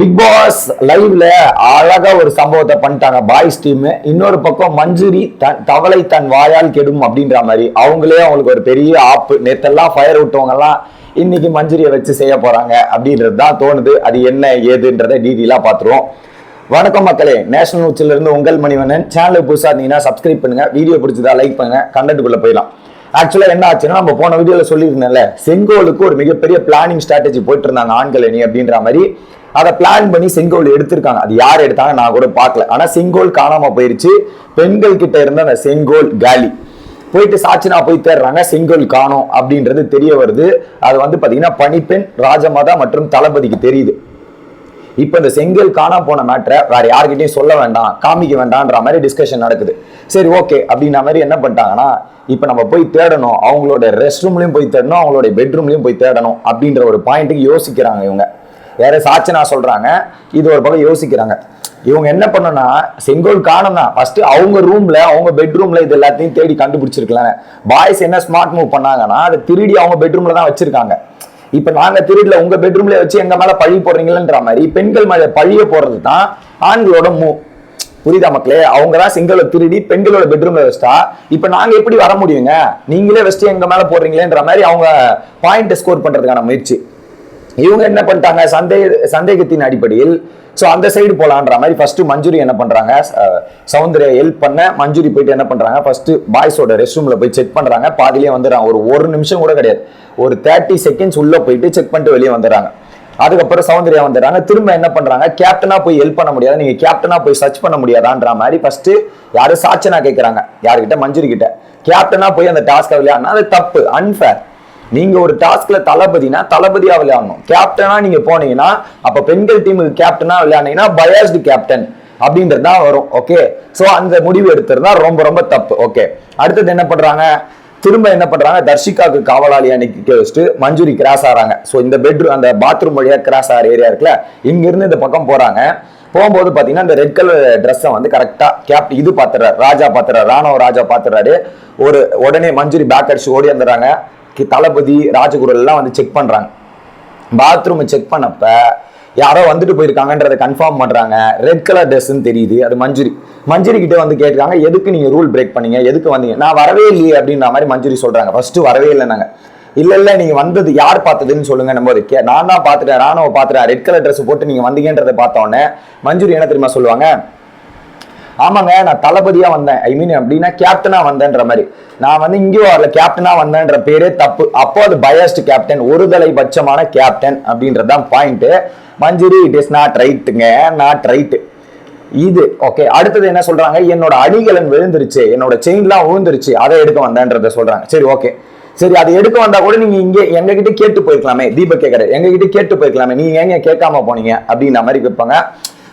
Big pass லைவ்ல அழகா ஒரு சம்பவத்தை பண்ணிட்டாங்க. பாய்ஸ் டீம் இன்னொரு பக்கம் மஞ்சுரி தன் தவளை தன் வாயால் கெடும் அப்படின்ற மாதிரி. அவங்களே அவங்களுக்கு ஒரு பெரிய ஆப்பு. நேத்தெல்லாம் ஃபயர் விட்டவங்க எல்லாம் இன்னைக்கு மஞ்சுரியை வச்சு செய்ய போறாங்க அப்படின்றது தான் தோணுது. அது என்ன ஏதுன்றதை டீட்டெயிலாக பார்த்துருவோம். வணக்கம் மக்களே. நேஷனல் நியூஸ்ல இருந்து உங்கள் மணிவண்ணன். சேனலுக்கு புதுசாக இருந்தீங்கன்னா சப்ஸ்கிரைப் பண்ணுங்க. வீடியோ பிடிச்சதா லைக் பண்ணுங்க. கண்டென்ட்டுக்குள்ள போயிடலாம். ஆக்சுவலா என்ன ஆச்சுன்னா நம்ம போன வீடியோல சொல்லியிருந்தேன்ல செங்கோலுக்கு ஒரு மிகப்பெரிய பிளானிங் ஸ்ட்ராட்டஜி போயிட்டு இருந்தாங்க ஆண்கள் அணி அப்படின்ற மாதிரி. அதை பிளான் பண்ணி செங்கோல் எடுத்திருக்காங்க. அது யார் எடுத்தாங்க நான் கூட பார்க்கல. ஆனா செங்கோல் காணாமல் போயிருச்சு. பெண்கள் கிட்ட இருந்த அந்த செங்கோல் காலி. போயிட்டு சாட்சினா போய் தேடுறாங்க செங்கோல் காணோம் அப்படின்றது தெரிய வருது. அது வந்து பாத்தீங்கன்னா பணிப்பெண் ராஜமாதா மற்றும் தளபதிக்கு தெரியுது. இப்போ இந்த செங்கல் காணாம போன மேட்ரை வேற யார்கிட்டையும் சொல்ல வேண்டாம் காமிக்க வேண்டாம்ன்ற மாதிரி டிஸ்கஷன் நடக்குது. சரி ஓகே அப்படின்ற மாதிரி என்ன பண்ணிட்டாங்கன்னா இப்போ நம்ம போய் தேடணும். அவங்களோட ரெஸ்ட் ரூம்லையும் போய் தேடணும் அவங்களோட பெட்ரூம்லையும் போய் தேடணும் அப்படின்ற ஒரு பாயிண்ட்டுக்கு யோசிக்கிறாங்க இவங்க. வேற சாட்சனா சொல்றாங்க இது ஒரு பக்கம் யோசிக்கிறாங்க. இவங்க என்ன பண்ணனா செங்கோல் காணும் தான் ஃபர்ஸ்ட் அவங்க ரூம்ல அவங்க பெட்ரூம்ல இது எல்லாத்தையும் தேடி கண்டுபிடிச்சிருக்கலாம் பாய்ஸ் என்ன ஸ்மார்ட் மூவ் பண்ணாங்கன்னா அதை திருடி அவங்க பெட்ரூம்ல தான் வச்சிருக்காங்க. இப்ப நாங்க திருடல உங்க பெட்ரூம்ல வச்சு எங்க மேல பழி போடுறீங்களன்ற மாதிரி பெண்கள் மேல பழிய போடுறது தான் ஆண்களோட மூவ் புரியுதா மக்களே? அவங்க தான் சிங்களை திருடி பெண்களோட பெட்ரூம்ல வச்சுட்டா இப்ப நாங்க எப்படி வர முடியுங்க? நீங்களே வச்சுட்டு எங்க மேல போடுறீங்களேன்ற மாதிரி அவங்க பாயிண்ட் ஸ்கோர் பண்றதுக்கான முயற்சி. இவங்க என்ன பண்ணிட்டாங்க? சந்தேக சந்தேகத்தின் அடிப்படையில் ஸோ அந்த சைடு போகலான்ற மாதிரி ஃபர்ஸ்ட் மஞ்சுரி என்ன பண்ணுறாங்க அஹ், சௌந்தர்யா ஹெல்ப் பண்ண மஞ்சுரி போயிட்டு என்ன பண்ணுறாங்க ஃபர்ஸ்ட் பாய்ஸோட ரெஸ்ட் ரூமில் போய் செக் பண்ணுறாங்க பாதிலே வந்துடுறாங்க. ஒரு ஒரு நிமிஷம் கூட கிடையாது. ஒரு தேர்ட்டி செகண்ட்ஸ் உள்ளே போயிட்டு செக் பண்ணிட்டு வெளியே வந்துடுறாங்க. அதுக்கப்புறம் சௌந்தர்யா வந்துடுறாங்க. திரும்ப என்ன பண்ணுறாங்க கேப்டனாக போய் ஹெல்ப் பண்ண முடியாது. நீங்கள் கேப்டனாக போய் சர்ச் பண்ண முடியாதான்ற மாதிரி ஃபர்ஸ்ட் யாரும் சாட்சனா கேட்குறாங்க யாருக்கிட்ட மஞ்சுரி கிட்ட. கேப்டனாக போய் அந்த டாஸ்க்கை விளையாடினா அது தப்பு அன்ஃபேர் நீங்க ஒரு டாஸ்க்ல தளபதினா தளபதியா விளையாடணும். கேப்டனா நீங்க போனீங்கன்னா அப்ப பெண்கள் டீமுக்கு கேப்டனா விளையாடினீங்கன்னா பயாஸ்டு கேப்டன் அப்படின்றது தான் வரும். ஓகே சோ அந்த முடிவு எடுத்துருந்தா ரொம்ப ரொம்ப தப்பு. ஓகே அடுத்தது என்ன பண்றாங்க? திரும்ப என்ன பண்றாங்க? தர்ஷிகாவுக்கு காவலாளி அன்னைக்கு வச்சுட்டு மஞ்சுரி கிராஸ் ஆறாங்க. ஸோ இந்த பெட்ரூம் அந்த பாத்ரூம் வழியா கிராஸ் ஆகிற ஏரியா இருக்குல்ல இங்கிருந்து இந்த பக்கம் போறாங்க. போகும்போது பார்த்தீங்கன்னா இந்த ரெட் கலர் ட்ரெஸ்ஸை வந்து கரெக்டாக கேப்ட் இது பார்த்துறாரு ராஜா பார்த்துறாரு ராணுவ ராஜா பார்த்துறாரு ஒரு உடனே மஞ்சுரி பேக் அடிச்சு ஓடி வந்துடுறாங்க. தளபதி ராஜகுரு எல்லாம் வந்து செக் பண்ணுறாங்க பாத்ரூமை செக் பண்ணப்ப யாரோ வந்துட்டு போயிருக்காங்கன்றதை கன்ஃபார்ம் பண்ணுறாங்க ரெட் கலர் ட்ரெஸ்ஸுன்னு தெரியுது அது மஞ்சுரி. மஞ்சுரி கிட்ட வந்து கேட்டுருக்காங்க எதுக்கு நீங்கள் ரூல் பிரேக் பண்ணீங்க? எதுக்கு வந்தீங்க? நான் வரவே இல்லையே அப்படின்ற மாதிரி மஞ்சரி சொல்கிறாங்க ஃபர்ஸ்ட்டு வரவே இல்லை நாங்க. இல்ல இல்ல நீங்க வந்தது யார் பார்த்ததுன்னு சொல்லுங்க நம்ம ஒரு கே- நான் தான் பார்த்துட்டேன் ராணுவ பார்த்துட்டேன் ரெட் கலர் ட்ரெஸ் போட்டு நீங்க வந்தீங்கன்றதை பார்த்தோன்னே மஞ்சூரி மஞ்சுரி என்ன தெரியுமா சொல்லுவாங்க? ஆமாங்க நான் தளபதியா வந்தேன். ஐ மீன் அப்படின்னா கேப்டனா வந்தேன்ற மாதிரி. நான் வந்து இங்கேயும் வரல. கேப்டனா வந்தேன்ற பேரே தப்பு. அப்போ அது பயஸ்ட் கேப்டன் ஒருதலை பட்சமான கேப்டன் அப்படின்றது தான் point Manjari it is not ரைட்டுங்க நாட் ரைட்டு இது ஓகே அடுத்தது என்ன சொல்றாங்க? என்னோட அடிகலன் விழுந்துருச்சு என்னோட செயின்லாம் விழுந்துருச்சு அதை எடுக்க வந்தேன்றதை சொல்றாங்க. சரி ஓகே சரி அதை எடுக்க வந்தா கூட நீங்க இங்க எங்க கிட்ட கேட்டு போயிருக்கலாமே தீபக் கேட்கற எங்க கிட்ட கேட்டு போயிருக்கலாமே நீங்க எங்க கேட்காம போனீங்க? அப்படின்ற மாதிரி கேட்பாங்க.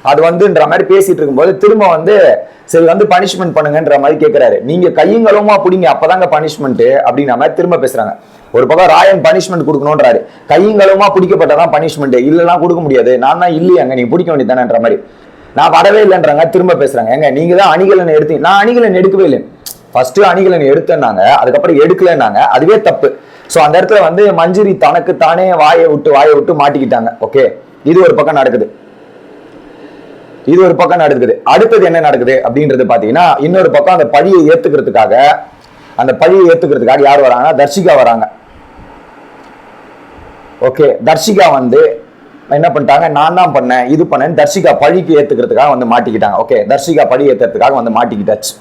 அது வந்துன்ற மாதிரி பேசிட்டு இருக்கும்போது திரும்ப வந்து சரி வந்து பனிஷ்மெண்ட் பண்ணுங்கன்ற மாதிரி கேட்கிறாரு நீங்க கையுங்களுமா பிடிங்க அப்பதாங்க பனிஷ்மெண்ட் அப்படின்ற மாதிரி திரும்ப பேசுறாங்க. ஒரு பக்கம் ராயன் பனிஷ்மெண்ட் கொடுக்கணும்ன்றாரு. கையுங்களுமா பிடிக்கப்பட்டதான் பனிஷ்மெண்ட் இல்லைன்னா கொடுக்க முடியாது. நான் தான் இல்லையாங்க நீங்க பிடிக்க வேண்டியதானன்ற மாதிரி. நான் வரவே இல்லைன்றாங்க திரும்ப பேசுறாங்க. ஏங்க நீங்க தான் அணிகலன் எடுத்து நான் அணிகலன் எடுக்கவே இல்லை. ஃபர்ஸ்ட் அணிகலன் எடுத்தேன்னாங்க அதுக்கப்புறம் எடுக்கலன்னாங்க அதுவே தப்பு. ஸோ அந்த இடத்துல வந்து மஞ்சுரி தனக்கு தானே வாயை விட்டு வாயை விட்டு மாட்டிக்கிட்டாங்க. ஓகே இது ஒரு பக்கம் நடக்குது. இது ஒரு பக்கம் நடக்குது. அடுத்தது என்ன நடக்குது அப்படின்றது பார்த்தீங்கன்னா இன்னொரு பக்கம் அந்த பழியை ஏத்துக்கிறதுக்காக அந்த பழியை ஏத்துக்கிறதுக்காக யார் வராங்கன்னா தர்ஷிகா வராங்க. ஓகே தர்ஷிகா வந்து என்ன பண்ணிட்டாங்க? நான் தான் பண்ணேன் இது பண்ணேன் தர்ஷிகா பழிக்கு ஏத்துக்கிறதுக்காக வந்து மாட்டிக்கிட்டாங்க. ஓகே தர்ஷிகா பழி ஏத்துறதுக்காக வந்து மாட்டிக்கிட்டாச்சு.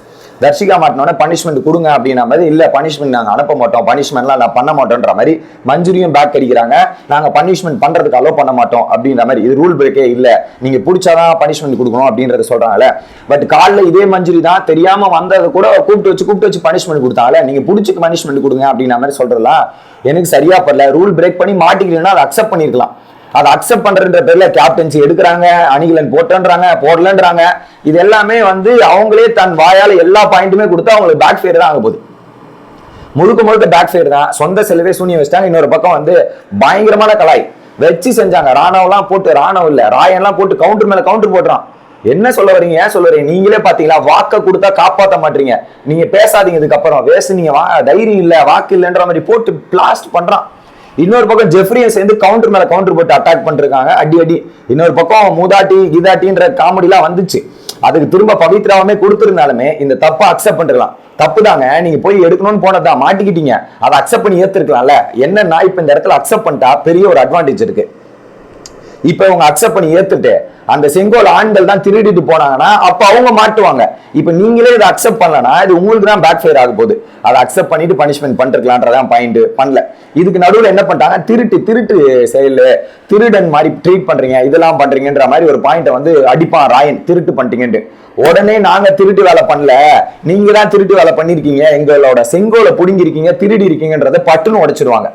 தர்ஷிகா மாட்டினோட பனிஷ்மெண்ட் கொடுங்க அப்படின்ற மாதிரி இல்ல பனிஷ்மெண்ட் நாங்க அனுப்ப மாட்டோம் பனிஷ்மெண்ட்லாம் நான் பண்ண மாட்டோன்ற மாதிரி மஞ்சுரியும் பேக் அடிக்கிறாங்க. நாங்க பனிஷ்மெண்ட் பண்றதுக்கு அலோ பண்ண மாட்டோம் அப்படின்ற மாதிரி இது ரூல் பிரேக்கே இல்ல. நீங்க பிடிச்சாதான் பனிஷ்மெண்ட் கொடுக்கணும் அப்படின்றத சொல்றாங்கல்ல. பட் காலைல இதே மஞ்சுரி தான் தெரியாம வந்ததை கூட கூப்பிட்டு வச்சு கூப்பிட்டு வச்சு பனிஷ்மெண்ட் கொடுத்தாங்கல்ல. நீங்க பிடிச்சி பனிஷ்மெண்ட் கொடுங்க அப்படின்ற மாதிரி சொல்கிறலாம் எனக்கு சரியா படல ரூல் பிரேக் பண்ணி மாட்டிக்கிறீங்கன்னா அதை அக்செப்ட் பண்ணிருக்கலாம். அதை அக்செப்ட் பண்றன்ற பேர்ல கேப்டன்சி எடுக்கிறாங்க அணிகலன் போட்டன்றாங்க போடலன்றாங்க. இது எல்லாமே வந்து அவங்களே தன் வாயால எல்லா பாயிண்ட்டுமே கொடுத்து அவங்களுக்கு பேக் ஃபேர் தான் ஆக போகுது முழுக்க முழுக்க பேக் சைடு தான். சொந்த செலவே சூனியம் வச்சிட்டாங்க. இன்னொரு பக்கம் வந்து பயங்கரமான கலாய். வச்சு செஞ்சாங்க. ராணவெல்லாம் போட்டு ராணுவம் இல்ல ராயன்லாம் போட்டு கவுண்டர் மேல கவுண்டர் போடுறான் என்ன சொல்ல வரீங்க? ஏன் சொல்ல வரீங்க? நீங்களே பாத்தீங்களா? வாக்க கொடுத்தா காப்பாற்ற மாட்டீங்க. நீங்க பேசாதீங்க இதுக்கப்புறம். வேஸ்ட் நீங்க வா தைரியம் இல்ல வாக்கு இல்லைன்ற மாதிரி போட்டு பிளாஸ்ட் பண்றான். இன்னொரு பக்கம் ஜெஃப்ரியும் சேர்ந்து கவுண்டர் மேல கவுண்டர் போட்டு அட்டாக் பண்ணிருக்காங்க. அடி அடி. இன்னொரு பக்கம் மூதாட்டி கீதாட்டின்ற காமெடிலாம் வந்துச்சு. அதுக்கு திரும்ப பவித்ராவுமே கொடுத்துருந்தாலுமே இந்த தப்பை அக்செப்ட் பண்ணிருக்கலாம். தப்பு தாங்க நீங்க போய் எடுக்கணும்னு போனதா மாட்டிக்கிட்டீங்க. அதை அக்செப்ட் பண்ணி ஏத்துருக்கலாம்ல. என்னன்னா இப்ப இந்த இடத்துல அக்செப்ட் பண்ணிட்டா பெரிய ஒரு அட்வான்டேஜ் இருக்கு. இப்ப அவங்க அக்செப்ட் பண்ணி ஏத்துட்டு அந்த செங்கோல் ஆண்கள் தான் திருடிட்டு போனாங்கன்னா அப்ப அவங்க மாட்டுவாங்க. இப்ப நீங்களே இதை அக்செப்ட் பண்ணலன்னா இது உங்களுக்கு தான் பேக் ஃபயர் ஆக போகுது. அதை அக்செப்ட் பண்ணிட்டு பனிஷ்மெண்ட் பண்ணிருக்கலான்றதான் பாயிண்ட் பண்ணல. இதுக்கு நடுவில் என்ன பண்ணிட்டாங்க? திருட்டு திருட்டு செயல் திருடன் மாதிரி ட்ரீட் பண்றீங்க இதெல்லாம் பண்றீங்கன்ற மாதிரி ஒரு பாயிண்ட்டை வந்து அடிப்பான் ராயன். திருட்டு பண்ணிட்டீங்கன்ட்டு. உடனே நாங்க திருட்டு வேலை பண்ணல. நீங்க தான் திருட்டு வேலை பண்ணிருக்கீங்க. எங்களோட செங்கோலை புடுங்கிருக்கீங்க திருடி இருக்கீங்கன்றத பட்டுன்னு உடைச்சிருவாங்க.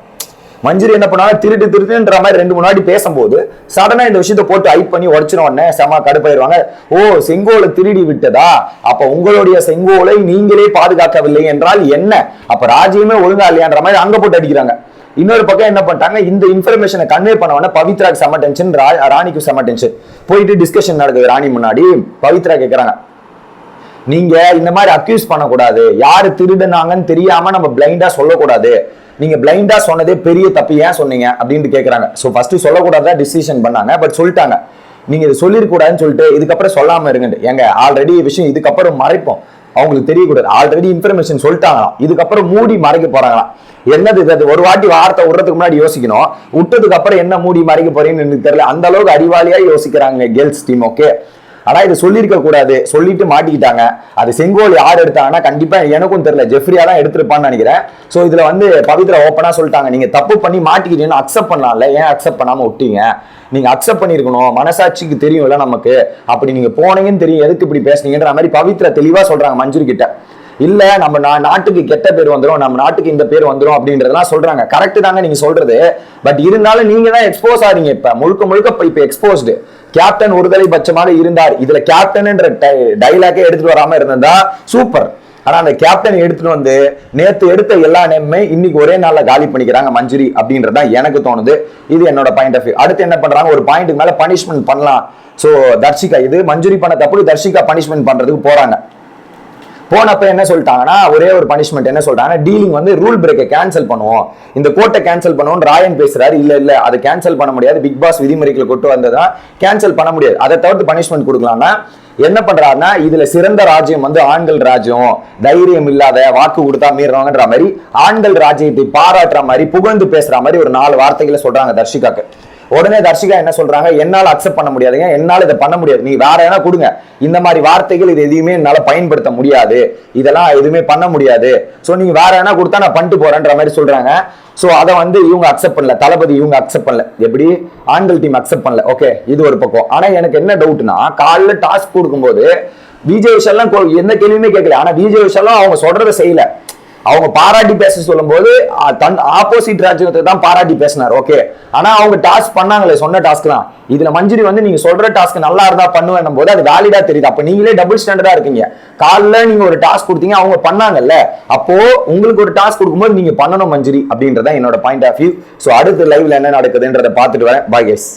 மஞ்சரி என்ன பண்ணாங்க? திருட்டு திருட்டுன்ற மாதிரி ரெண்டு முன்னாடி பேசும்போது சடனா இந்த விஷயத்த போட்டு ஐப் பண்ணி உடச்சின செம கடுப்பாயிருவாங்க. ஓ செங்கோலை திருடி விட்டதா? அப்ப உங்களுடைய செங்கோலை நீங்களே பாதுகாக்கவில்லை என்றால் என்ன? அப்ப ராஜ்யமே ஒழுங்கா இல்லையான்ற மாதிரி அங்க போட்டு அடிக்கிறாங்க. இன்னொரு பக்கம் என்ன பண்ணிட்டாங்க? இந்த இன்ஃபர்மேஷனை கன்வே பண்ண உடனே பவித்ராக்கு செம டென்ஷன் ராணிக்கு செம டென்ஷன் போயிட்டு டிஸ்கஷன் நடக்குது ராணி முன்னாடி. பவித்ரா கேட்கறாங்க நீங்க இந்த மாதிரி அக்யூஸ் பண்ணக்கூடாது. யாரு திருடுனாங்கன்னு தெரியாம நம்ம பிளைண்டா சொல்லக்கூடாது. நீங்க பிளைண்டா சொன்னதே பெரிய தப்பு ஏன் சொன்னீங்க அப்படின்னு கேக்குறாங்க. ஸோ ஃபர்ஸ்ட் சொல்லக்கூடாதா டிசிஷன் பண்ணாங்க பட் சொல்லிட்டாங்க. நீங்க இது சொல்லிருக்கூடாதுன்னு சொல்லிட்டு இதுக்கப்புறம் சொல்லாம இருங்க எங்க ஆல்ரெடி விஷயம் இதுக்கப்புறம் மறைப்போம். அவங்களுக்கு தெரியக்கூடாது. ஆல்ரெடி இன்ஃபர்மேஷன் சொல்லிட்டாங்களாம். இதுக்கப்புறம் மூடி மறைக்க போறாங்களாம். என்னது இது? அது ஒரு வாட்டி வார்த்தை விடுறதுக்கு முன்னாடி யோசிக்கணும். விட்டதுக்கு அப்புறம் என்ன மூடி மறைக்க போறீங்கன்னு எனக்கு தெரியல. அந்த அளவுக்கு அறிவாளியா யோசிக்கிறாங்க கேர்ள்ஸ் டீம் ஓகே ஆனா இது சொல்லியிருக்க கூடாது. சொல்லிட்டு மாட்டிக்கிட்டாங்க. அது செங்கோல் யார் எடுத்தாங்கன்னா கண்டிப்பா எனக்கும் தெரியல. ஜெஃப்ரியா தான் எடுத்திருப்பான்னு நினைக்கிறேன். ஸோ இதுல வந்து பவித்ரா ஓப்பனா சொல்லிட்டாங்க. நீங்க தப்பு பண்ணி மாட்டிக்கிட்டீங்கன்னு அக்செப்ட் பண்ணலாம்ல. ஏன் அக்செப்ட் பண்ணாம விட்டீங்க? நீங்க அக்செப்ட் பண்ணியிருக்கணும். மனசாட்சிக்கு தெரியும்ல நமக்கு. அப்படி நீங்க போனீங்கன்னு தெரியும். எதுக்கு இப்படி பேசுனீங்கன்ற மாதிரி பவித்ரா தெளிவா சொல்றாங்க மஞ்சுரி கிட்ட. இல்ல நம்ம நாட்டுக்கு கெட்ட பேர் வந்துடும் நம்ம நாட்டுக்கு இந்த பேர் வந்துடும் அப்படின்றதெல்லாம் சொல்றாங்க. கரெக்ட் தாங்க நீங்க சொல்றது. பட் இருந்தாலும் நீங்க தான் எக்ஸ்போஸ் ஆறீங்க இப்ப. முழுக்க முழுக்க இப்ப- எக்ஸ்போஸ்டு கேப்டன் ஒருதலை பட்சமாக இருந்தார். இதுல கேப்டன்ன்ற டைலாக்கே எடுத்துட்டு வராம இருந்திருந்தா சூப்பர் ஆனா அந்த கேப்டன் எடுத்துட்டு வந்து நேத்து எடுத்த எல்லா நேமுமே இன்னைக்கு ஒரே நாள்ல காலி பண்ணிக்கிறாங்க மஞ்சுரி அப்படின்றது தான் எனக்கு தோணுது. இது என்னோட பாயிண்ட் ஆஃப் வியூ அடுத்து என்ன பண்றாங்க? ஒரு பாயிண்ட்டுக்கு மேல பனிஷ்மெண்ட் பண்ணலாம். சோ தர்ஷிகா இது மஞ்சுரி பண்ண தப்பு தர்ஷிகா பனிஷ்மெண்ட் பண்றதுக்கு போறாங்க. போனப்ப என்ன சொல்லிட்டாங்கன்னா ஒரே ஒரு பனிஷ்மெண்ட் என்ன சொல்றாங்கன்னா டீலிங் வந்து ரூல் பிரேக்கை கேன்சல் பண்ணுவோம். இந்த கோட்டை கேன்சல் பண்ணுவோம் ராயன் பேசுறாரு. இல்ல இல்ல அதை கேன்சல் பண்ண முடியாது. பிக் பாஸ் விதிமுறைகளை கொண்டு வந்ததா கேன்சல் பண்ண முடியாது. அதை தவிர்த்து பனிஷ்மெண்ட் கொடுக்கலாம்னா என்ன பண்றாருன்னா இதுல சிறந்த ராஜ்யம் வந்து ஆண்கள் ராஜ்யம். தைரியம் இல்லாத வாக்கு கொடுத்தா மீறுறாங்கன்ற மாதிரி ஆண்கள் ராஜ்யத்தை பாராட்டுற மாதிரி புகழ்ந்து பேசுற மாதிரி ஒரு நாலு வார்த்தைகளை சொல்றாங்க தர்ஷிகாக்கு. உடனே தர்ஷிகா என்ன சொல்றாங்க? என்னால் அக்செப்ட் பண்ண முடியாதுங்க. என்னால் இதை பண்ண முடியாது. நீ வேற எதனா கொடுங்க. இந்த மாதிரி வார்த்தைகள் இது எதையுமே என்னால் பயன்படுத்த முடியாது. இதெல்லாம் எதுவுமே பண்ண முடியாது. ஸோ நீங்க வேற எதனா கொடுத்தா நான் பண்ணிட்டு போறேன்ற மாதிரி சொல்றாங்க. ஸோ அதை வந்து இவங்க அக்செப்ட் பண்ணல. தளபதி இவங்க அக்செப்ட் பண்ணல. எப்படி? ஆண்கள் டீம் அக்செப்ட் பண்ணல. ஓகே இது ஒரு பக்கம். ஆனால் எனக்கு என்ன டவுட்னா காலைல டாஸ்க் கொடுக்கும்போது விஜய் விஷயம் எந்த கேள்வியுமே கேட்கல. ஆனால் விஜய் விஷயம் அவங்க சொல்றதை செய்யல. அவங்க பாராட்டி பேச சொல்லும்போது தன் ஆப்போசிட் ராஜ்யத்தை தான் பாராட்டி பேசினார். ஓகே ஆனா அவங்க டாஸ்க் பண்ணாங்களே சொன்ன டாஸ்க் தான். இதுல மஞ்சுரி வந்து நீங்க சொல்ற டாஸ்க் நல்லா இருந்தா பண்ணுவேன் போது அது வேலிடா தெரியுது. அப்ப நீங்களே டபுள் ஸ்டாண்டர்டா இருக்கீங்க. காலைல நீங்க ஒரு டாஸ்க் கொடுத்தீங்க அவங்க பண்ணாங்கல்ல. அப்போ உங்களுக்கு ஒரு டாஸ்க் கொடுக்கும்போது நீங்க பண்ணணும் மஞ்சுரி அப்படின்றதான் என்னோட பாயிண்ட் ஆஃப் வியூ ஸோ அடுத்த லைவ்ல என்ன நடக்குதுன்றதை பார்த்துட்டு வரேன். பாய் கேஸ்